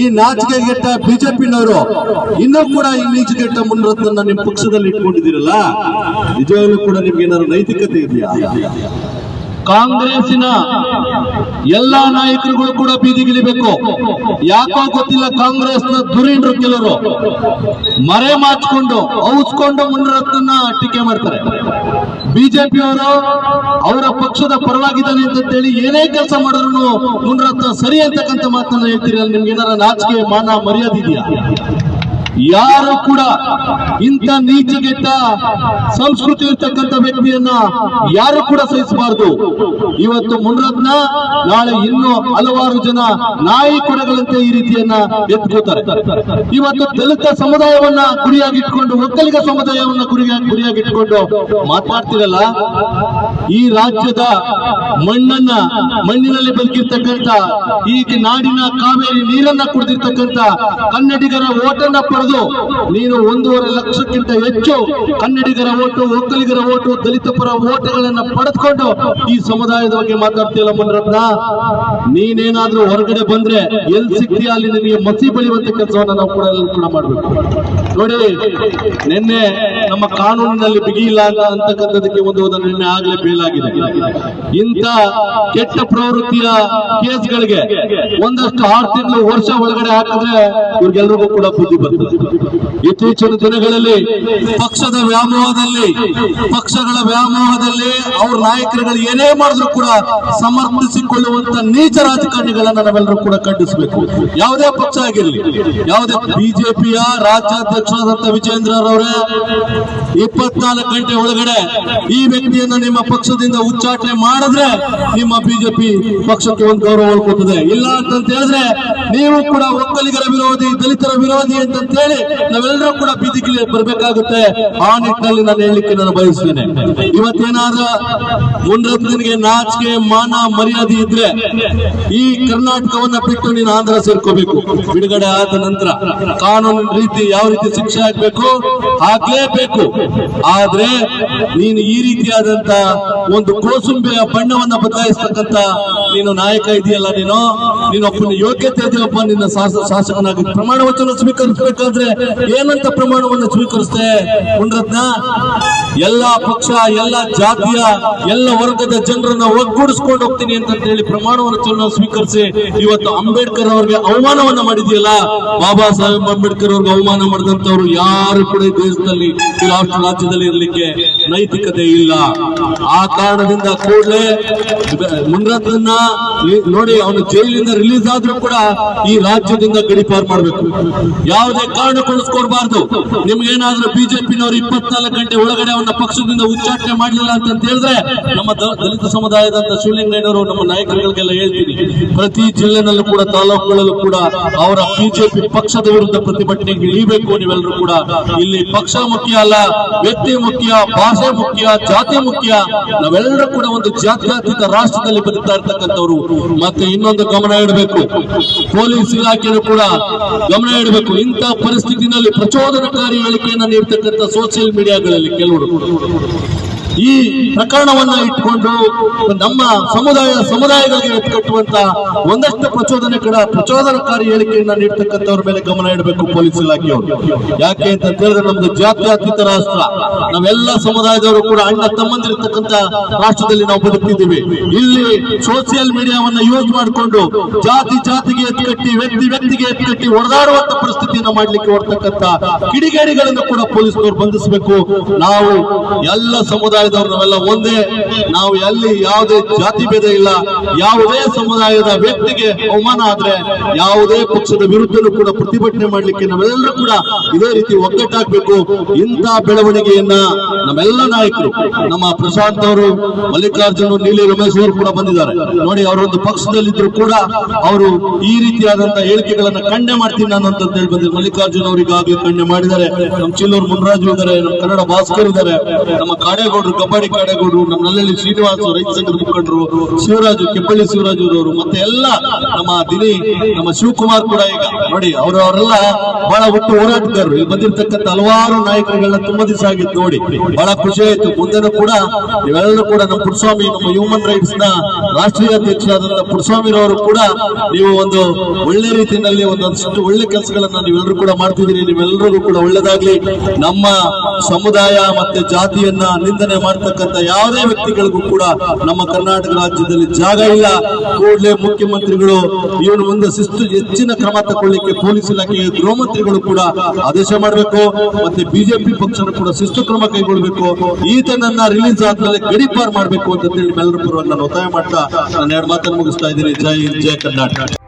ಈ ನಾಚಿಕೆಗೆಟ್ಟ ಬಿಜೆಪಿನವರು ಇನ್ನೂ ಕೂಡ ಈ ನೀಚಿಗೆಟ್ಟ ಮುನ್ರತ್ನ ನಿಮ್ಮ ಪಕ್ಷದಲ್ಲಿ ಇಟ್ಕೊಂಡಿದ್ದೀರಲ್ಲ, ನಿಜವಾಗ್ಲೂ ಕೂಡ ನಿಮ್ಗೆ ಏನಾದ್ರು ನೈತಿಕತೆ ಇದೆಯಾ? ಕಾಂಗ್ರೆಸ್ಸಿನ ಎಲ್ಲಾ ನಾಯಕರುಗಳು ಕೂಡ ಬೀದಿಗಿಳಿಬೇಕು. ಯಾಕೋ ಗೊತ್ತಿಲ್ಲ ಕಾಂಗ್ರೆಸ್ನ ದುರೀಂಡ್ರು ಕೆಲವರು. ಮರೆ ಮಾಚ್ಕೊಂಡು ಔಸ್ಕೊಂಡು ಮುನ್ನರತ್ನ ಟೀಕೆ ಮಾಡ್ತಾರೆ. ಬಿಜೆಪಿಯವರು ಅವರ ಪಕ್ಷದ ಪರವಾಗಿದ್ದಾನೆ ಅಂತ ಹೇಳಿ ಏನೇ ಕೆಲಸ ಮಾಡಿದ್ರು ಮುನ್ರತ್ನ ಸರಿ ಅಂತಕ್ಕಂಥ ಮಾತನ್ನ ಹೇಳ್ತೀರಲ್ಲ ನಿಮ್ಗೆ ಏನಾರ ನಾಚಿಕೆ, ಮಾನ, ಮರ್ಯಾದೆ ಇದೆಯಾ? ಯಾರು ಕೂಡ ಇಂಥ ನೀಚಗೆಟ್ಟ ಸಂಸ್ಕೃತಿ ಇರ್ತಕ್ಕಂಥ ವ್ಯಕ್ತಿಯನ್ನ ಯಾರು ಕೂಡ ಸಹಿಸಬಾರದು. ಇವತ್ತು ಮುನ್ರತ್ನ, ನಾಳೆ ಇನ್ನು ಹಲವಾರು ಜನ ನಾಯಿ ಕೊಡಗಳಂತೆ ಈ ರೀತಿಯನ್ನ ಎತ್ಕೋತಾರೆ ಇವತ್ತು ದಲಿತ ಸಮುದಾಯವನ್ನ ಗುರಿಯಾಗಿಟ್ಕೊಂಡು, ಒಕ್ಕಲಿಗ ಸಮುದಾಯವನ್ನ ಗುರಿಯಾಗಿ ಗುರಿಯಾಗಿಟ್ಕೊಂಡು ಮಾತನಾಡ್ತಿರಲ್ಲ ಈ ರಾಜ್ಯದ ಮಣ್ಣನ್ನ ಮಣ್ಣಿನಲ್ಲಿ ಬದುಕಿರ್ತಕ್ಕಂಥ ಈ ನಾಡಿನ ಕಾವೇರಿ ನೀರನ್ನ ಕುಡಿದಿರ್ತಕ್ಕಂಥ ಕನ್ನಡಿಗರ ಓಟನ್ನ ಪಡೆದು ನೀನು ಒಂದೂವರೆ ಲಕ್ಷಕ್ಕಿಂತ ಹೆಚ್ಚು ಕನ್ನಡಿಗರ ಓಟು, ಒಕ್ಕಲಿಗರ ಓಟು ದಲಿತ ಪರ ಓಟುಗಳನ್ನ ಪಡೆದುಕೊಂಡು ಈ ಸಮುದಾಯದ ಬಗ್ಗೆ ಮಾತಾಡ್ತೀಯಲ್ಲ ಮನರತ್ನ? ನೀನೇನಾದ್ರೂ ಹೊರಗಡೆ ಬಂದ್ರೆ ಎಲ್ಲಿ ಸಿಗ್ತೀಯ ಅಲ್ಲಿ ನಿನಗೆ ಮಸಿ ಬೆಳೆಯುವಂತ ಕೆಲಸವನ್ನ ನಾವು ಕೂಡ ಕೂಡ ಮಾಡ್ಬೇಕು. ನೋಡಿ, ನಿನ್ನೆ ನಮ್ಮ ಕಾನೂನಿನಲ್ಲಿ ಬಿಗಿ ಅಂತ ಅಂತಕ್ಕಂಥದಕ್ಕೆ ಒಂದು ಉದಾಹರಣೆ ಆಗ್ಲೇ ಬೇಲಾಗಿದೆ ಇಂಥ ಕೆಟ್ಟ ಪ್ರವೃತ್ತಿಯ ಕೇಸ್ಗಳಿಗೆ ಒಂದಷ್ಟು ಆರು ತಿಂಗಳು ವರ್ಷ ಒಳಗಡೆ ಹಾಕಿದ್ರೆ ಇವ್ರಿಗೆಲ್ರಿಗೂ ಕೂಡ ಬುದ್ಧಿ ಬರ್ತದೆ. ಇತ್ತೀಚಿನ ದಿನಗಳಲ್ಲಿ ಪಕ್ಷದ ವ್ಯಾಮೋಹದಲ್ಲಿ, ಪಕ್ಷಗಳ ವ್ಯಾಮೋಹದಲ್ಲಿ ಅವ್ರ ನಾಯಕರುಗಳು ಏನೇ ಮಾಡಿದ್ರು ಕೂಡ ಸಮರ್ಥಿಸಿಕೊಳ್ಳುವಂತ ನೀಚ ರಾಜಕಾರಣಿಗಳನ್ನ ನಾವೆಲ್ಲರೂ ಕೂಡ ಖಂಡಿಸಬೇಕು. ಯಾವುದೇ ಪಕ್ಷ ಆಗಿರಲಿ, ಯಾವುದೇ ಬಿಜೆಪಿಯ ರಾಜ್ಯಾಧ್ಯಕ್ಷರಾದಂತ ವಿಜೇಂದ್ರರವರೇ ಇಪ್ಪತ್ನಾಲ್ಕು ಗಂಟೆ ಒಳಗಡೆ ಈ ವ್ಯಕ್ತಿಯನ್ನು ನಿಮ್ಮ ಪಕ್ಷದಿಂದ ಉಚ್ಚಾಟನೆ ಮಾಡಿದ್ರೆ ನಿಮ್ಮ ಬಿಜೆಪಿ ಪಕ್ಷಕ್ಕೆ ಒಂದು ಗೌರವ ಉಳ್ಕೊತದೆ ಇಲ್ಲ ಅಂತ ಹೇಳಿದ್ರೆ ನೀವು ಕೂಡ ಒಕ್ಕಲಿಗರ ವಿರೋಧಿ, ದಲಿತರ ವಿರೋಧಿ ಅಂತ ಹೇಳಿ ನಾವೆಲ್ಲರೂ ಕೂಡ ಬೀದಿಗೆ ಬರಬೇಕಾಗುತ್ತೆ. ಆ ನಿಟ್ಟಿನಲ್ಲಿ ನಾನು ಹೇಳಲಿಕ್ಕೆ ನಾನು ಬಯಸ್ತೇನೆ ಇವತ್ತೇನಾದ್ರೂ ಮುನ್ರತ್ನನಿಗೆ ನಾಚಿಕೆ, ಮಾನ, ಮರ್ಯಾದೆ ಇದ್ರೆ ಈ ಕರ್ನಾಟಕವನ್ನ ಬಿಟ್ಟು ನೀನು ಆಂಧ್ರ ಸೇರ್ಕೋಬೇಕು. ಬಿಡುಗಡೆ ಆದ ನಂತರ ಕಾನೂನು ರೀತಿ ಯಾವ ರೀತಿ ಶಿಕ್ಷೆ ಆಗ್ಬೇಕು ಹಾಕ್ಲೇಬೇಕು. ಆದ್ರೆ ನೀನು ಈ ರೀತಿಯಾದಂತ ಒಂದು ಕೋಸುಂಬೆಯ ಬಣ್ಣವನ್ನ ಬದಲಾಯಿಸ್ತಕ್ಕಂತ ನೀನು ನಾಯಕ ಇದೆಯಲ್ಲ ನೀನು? ನೀನೊಬ್ಬನ ಯೋಗ್ಯತೆ ಇದೆಯಪ್ಪ ನಿನ್ನ ಶಾಸ- ಶಾಸಕನಾಗಿ ಪ್ರಮಾಣ ವಚನ ಸ್ವೀಕರಿಸಬೇಕಾದ್ರೆ ಏನಂತ ಪ್ರಮಾಣವನ್ನು ಸ್ವೀಕರಿಸ್ತೆ ಗುಂಡ್ರತ್ನ ಎಲ್ಲಾ ಪಕ್ಷ, ಎಲ್ಲ ಜಾತಿಯ, ಎಲ್ಲ ವರ್ಗದ ಜನರನ್ನ ಒಗ್ಗೂಡಿಸ್ಕೊಂಡು ಹೋಗ್ತೀನಿ ಅಂತ ಹೇಳಿ ಪ್ರಮಾಣ ವಚನ ಸ್ವೀಕರಿಸಿ ಇವತ್ತು ಅಂಬೇಡ್ಕರ್ ಅವರಿಗೆ ಅವಮಾನವನ್ನ ಮಾಡಿದೆಯಲ್ಲ? ಬಾಬಾ ಸಾಹೇಬ್ ಅಂಬೇಡ್ಕರ್ ಅವ್ರಿಗೆ ಅವಮಾನ ಮಾಡಿದಂತವ್ರು ಯಾರು ಕೂಡ ದೇಶದಲ್ಲಿ ರಾಷ್ಟ್ರ ರಾಜ್ಯದಲ್ಲಿ ಇರಲಿಕ್ಕೆ ನೈತಿಕತೆ ಇಲ್ಲ. ಆ ಕಾರಣದಿಂದ ಕೂಡಲೇ ಮುನ್ರತ್ನ ನೋಡಿ ಅವನು ಜೈಲಿಂದ ರಿಲೀಸ್ ಆದ್ರೂ ಕೂಡ ಈ ರಾಜ್ಯದಿಂದ ಗಡಿಪಾರು ಮಾಡಬೇಕು. ಯಾವುದೇ ಕಾರಣ ಕೊಡಿಸ್ಕೊಡ್ಬಾರ್ದು. ನಿಮ್ಗೇನಾದ್ರೂ ಬಿಜೆಪಿನವರು ಇಪ್ಪತ್ನಾಲ್ಕು ಗಂಟೆ ಒಳಗಡೆ ಅವನ ಪಕ್ಷದಿಂದ ಉಚ್ಚಾಟನೆ ಮಾಡಲಿಲ್ಲ ಅಂತ ಹೇಳಿದ್ರೆ ನಮ್ಮ ದಲಿತ ಸಮುದಾಯದಂತ ಶಿವಲಿಂಗಯ್ಯನವರು ನಮ್ಮ ನಾಯಕರುಗಳಿಗೆಲ್ಲ ಹೇಳ್ತೀನಿ. ಪ್ರತಿ ಜಿಲ್ಲೆನಲ್ಲೂ ಕೂಡ ತಾಲೂಕುಗಳಲ್ಲೂ ಕೂಡ ಅವರ ಬಿಜೆಪಿ ಪಕ್ಷದ ವಿರುದ್ಧ ಪ್ರತಿಭಟನೆ ಇಳಿಬೇಕು ನೀವೆಲ್ಲರೂ ಕೂಡ. ಇಲ್ಲಿ ಪಕ್ಷ ಮುಖ್ಯ ಅಲ್ಲ, ವ್ಯಕ್ತಿ ಮುಖ್ಯ, ಭಾಷೆ ಮುಖ್ಯ, ಜಾತಿ ಮುಖ್ಯ ನಾವೆಲ್ಲರೂ ಕೂಡ ಒಂದು ಜಾತ್ಯಾತೀತ ರಾಷ್ಟ್ರದಲ್ಲಿ ಬದುಕ್ತಾ ಇರ್ತಕ್ಕಂಥವ್ರು. ಮತ್ತೆ ಇನ್ನೊಂದು ಗಮನ ಇಡಬೇಕು. ಪೊಲೀಸ್ ಇಲಾಖೆಯೂ ಕೂಡ ಗಮನ ಇಡಬೇಕು. ಇಂಥ ಪರಿಸ್ಥಿತಿನಲ್ಲಿ ಪ್ರಚೋದನಕಾರಿ ಹೇಳಿಕೆಯನ್ನು ನೀಡ್ತಕ್ಕಂಥ ಸೋಷಿಯಲ್ ಮೀಡಿಯಾಗಳಲ್ಲಿ ಕೆಲವರು ಈ ಪ್ರಕರಣವನ್ನ ಇಟ್ಕೊಂಡು ನಮ್ಮ ಸಮುದಾಯ, ಸಮುದಾಯಗಳಿಗೆ ಎತ್ಕಟ್ಟುವಂತ ಒಂದಷ್ಟು ಪ್ರಚೋದನೆ ಕೂಡ ಪ್ರಚೋದನಕಾರಿ ಹೇಳಿಕೆಯನ್ನ ನೀಡ್ತಕ್ಕಂಥವ್ರ ಮೇಲೆ ಗಮನ ಇಡಬೇಕು ಪೊಲೀಸ್ ಇಲಾಖೆಯವರು. ಯಾಕೆ ಅಂತ ಹೇಳಿದ್ರೆ ನಮ್ದು ಜಾತ್ಯಾತೀತ ರಾಷ್ಟ್ರ. ನಾವೆಲ್ಲ ಸಮುದಾಯದವರು ಕೂಡ ಅಣ್ಣ ತಮ್ಮಂದಿರ್ತಕ್ಕಂತ ರಾಷ್ಟ್ರದಲ್ಲಿ ನಾವು ಬದುಕ್ತಿದ್ದೀವಿ. ಇಲ್ಲಿ ಸೋಷಿಯಲ್ ಮೀಡಿಯಾವನ್ನ ಯೂಸ್ ಮಾಡಿಕೊಂಡು ಜಾತಿ, ಜಾತಿಗೆ ಎತ್ಕಟ್ಟಿ, ವ್ಯಕ್ತಿ, ವ್ಯಕ್ತಿಗೆ ಎತ್ಕಟ್ಟಿ ಹೊಡೆದಾಡುವಂತ ಪರಿಸ್ಥಿತಿಯನ್ನ ಮಾಡ್ಲಿಕ್ಕೆ ಹೊರತಕ್ಕಂತ ಕಿಡಿಗೇಡಿಗಳನ್ನು ಕೂಡ ಪೊಲೀಸ್ನವರು ಬಂಧಿಸಬೇಕು. ನಾವು ಎಲ್ಲ ಸಮುದಾಯದವರು ನಾವೆಲ್ಲ ಒಂದೇ. ನಾವು ಎಲ್ಲಿ ಯಾವುದೇ ಜಾತಿ ಭೇದ ಇಲ್ಲ, ಯಾವುದೇ ಸಮುದಾಯದ ವ್ಯಕ್ತಿಗೆ ಅವಮಾನ ಆದ್ರೆ ಯಾವುದೇ ಪಕ್ಷದ ವಿರುದ್ಧನೂ ಕೂಡ ಪ್ರತಿಭಟನೆ ಮಾಡಲಿಕ್ಕೆ ನಾವೆಲ್ಲರೂ ಕೂಡ ಇದೇ ರೀತಿ ಒಗ್ಗಟ್ಟಾಗಬೇಕು ಇಂಥ ಬೆಳವಣಿಗೆಯನ್ನ ನಮ್ಮೆಲ್ಲ ನಾಯಕರು, ನಮ್ಮ ಪ್ರಶಾಂತ್ ಅವರು, ಮಲ್ಲಿಕಾರ್ಜುನ್ ನೀಲಿ ರಮೇಶ್ ಅವರು ಕೂಡ ಬಂದಿದ್ದಾರೆ. ನೋಡಿ, ಅವರೊಂದು ಪಕ್ಷದಲ್ಲಿದ್ರು ಕೂಡ ಅವರು ಈ ರೀತಿಯಾದಂತಹ ಹೇಳಿಕೆಗಳನ್ನ ಖಂಡನೆ ಮಾಡ್ತೀನಿ ನಾನು ಅಂತ ಹೇಳಿ ಬಂದಿದ್ದಾರೆ ಮಲ್ಲಿಕಾರ್ಜುನ್ ಅವರು ಈಗಾಗಲೇ ಖಂಡನೆ ಮಾಡಿದ್ದಾರೆ. ನಮ್ಮ ಚಿಲ್ಲೂರು ಮುನ್ರಾಜು ಇದ್ದಾರೆ ನಮ್ಮ ಕನ್ನಡ ಭಾಸ್ಕರ್ ಇದ್ದಾರೆ, ನಮ್ಮ ಕಾಡೇಗೌಡರು ಕಬಡ್ಡಿ ಕಾಡಗೌಡರು ನಮ್ಮ ನಲ್ಲಳ್ಳಿ ಶ್ರೀನಿವಾಸ ರೈತ ಸಂಘದ ಮುಖಂಡರು, ಶಿವರಾಜು ಕೆಪ್ಪಳ್ಳಿ ಶಿವರಾಜು ಅವರು, ಮತ್ತೆ ಎಲ್ಲ ನಮ್ಮ ದಿನಿ, ನಮ್ಮ ಶಿವಕುಮಾರ್ ಕೂಡ ಈಗ ನೋಡಿ ಅವರು ಅವರೆಲ್ಲ ಬಹಳ ಒಟ್ಟು ಹೋರಾಟಗಾರರು. ಇಲ್ಲಿ ಬಂದಿರತಕ್ಕಂಥ ಹಲವಾರು ನಾಯಕರುಗಳನ್ನ ತುಂಬಾ ದಿವಸ ಆಗಿತ್ತು ನೋಡಿ, ಬಹಳ ಖುಷಿ ಆಯ್ತು. ಮುಂದೆನೂ ಕೂಡ ನೀವೆಲ್ಲರೂ ಕೂಡ ನಮ್ಮ ಪುಟ್ಸ್ವಾಮಿ, ನಮ್ಮ ಹ್ಯೂಮನ್ ರೈಟ್ಸ್ನ ರಾಷ್ಟ್ರೀಯ ಅಧ್ಯಕ್ಷರಾದಂತಹ ಪುಟ್ಸ್ವಾಮಿ ಅವರು ಕೂಡ ನೀವು ಒಂದು ಒಳ್ಳೆ ರೀತಿಯಲ್ಲಿ ಒಂದಷ್ಟು ಒಳ್ಳೆ ಕೆಲಸಗಳನ್ನ ನೀವೆಲ್ಲರೂ ಕೂಡ ಮಾಡ್ತಿದ್ದೀರಿ. ನೀವೆಲ್ಲರಿಗೂ ಕೂಡ ಒಳ್ಳೇದಾಗ್ಲಿ. ನಮ್ಮ ಸಮುದಾಯ ಮತ್ತೆ ಜಾತಿಯನ್ನ ನಿಂದನೆ ಮಾಡ್ತಕ್ಕಂಥ ಯಾವುದೇ ವ್ಯಕ್ತಿಗಳಿಗೂ ಕೂಡ ನಮ್ಮ ಕರ್ನಾಟಕ ರಾಜ್ಯದಲ್ಲಿ ಜಾಗ ಇಲ್ಲ. ಕೂಡಲೇ ಮುಖ್ಯಮಂತ್ರಿಗಳು ಇವನು ಮುಂದೆ ಶಿಸ್ತು ಹೆಚ್ಚಿನ ಕ್ರಮ ತಗೊಳ್ಳಿಕ್ಕೆ ಪೊಲೀಸ್ ಇಲಾಖೆ ಗೃಹ ಮಂತ್ರಿಗಳು ಕೂಡ ಆದೇಶ ಮಾಡಬೇಕು. ಮತ್ತೆ ಬಿಜೆಪಿ ಪಕ್ಷನ ಕೂಡ ಶಿಸ್ತು ಕ್ರಮ ಕೈಗೊಳ್ಳಬೇಕು. ಈತನನ್ನ ರಿಲೀಸ್ ಆದ್ಮೇಲೆ ಗಡಿಪಾರ್ ಮಾಡಬೇಕು ಅಂತ ಹೇಳಿ ನಿಮ್ಮೆಲ್ಲರ ಪರವಾಗಿ ನಾನು ಒತ್ತಾಯ ಮಾಡ್ತಾ ನಾನು ಎರಡು ಮಾತನ್ನು ಮುಗಿಸ್ತಾ ಇದ್ದೀನಿ. ಜೈ ಹಿಂದ್, ಜೈ ಕರ್ನಾಟಕ.